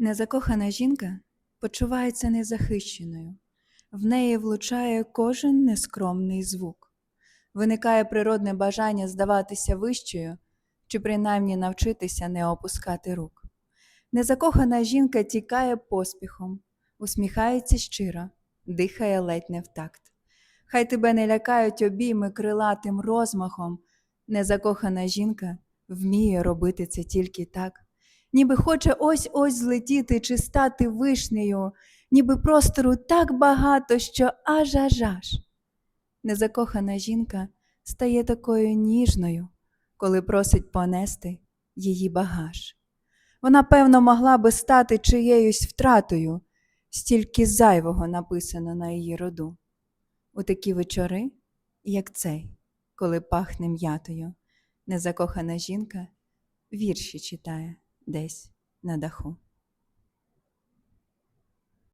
Незакохана жінка почувається незахищеною, в неї влучає кожен нескромний звук. Виникає природне бажання здаватися вищою чи принаймні навчитися не опускати рук. Незакохана жінка тікає поспіхом, усміхається щиро, дихає ледь не в такт. Хай тебе не лякають обійми крилатим розмахом. Незакохана жінка вміє робити це тільки так, ніби хоче ось ось злетіти чи стати вишнею, ніби простору так багато, що аж аж аж. Незакохана жінка стає такою ніжною, коли просить понести її багаж. Вона, певно, могла би стати чиєюсь втратою, стільки зайвого написано на її роду. У такі вечори, як цей, коли пахне м'ятою, незакохана жінка вірші читає десь на даху.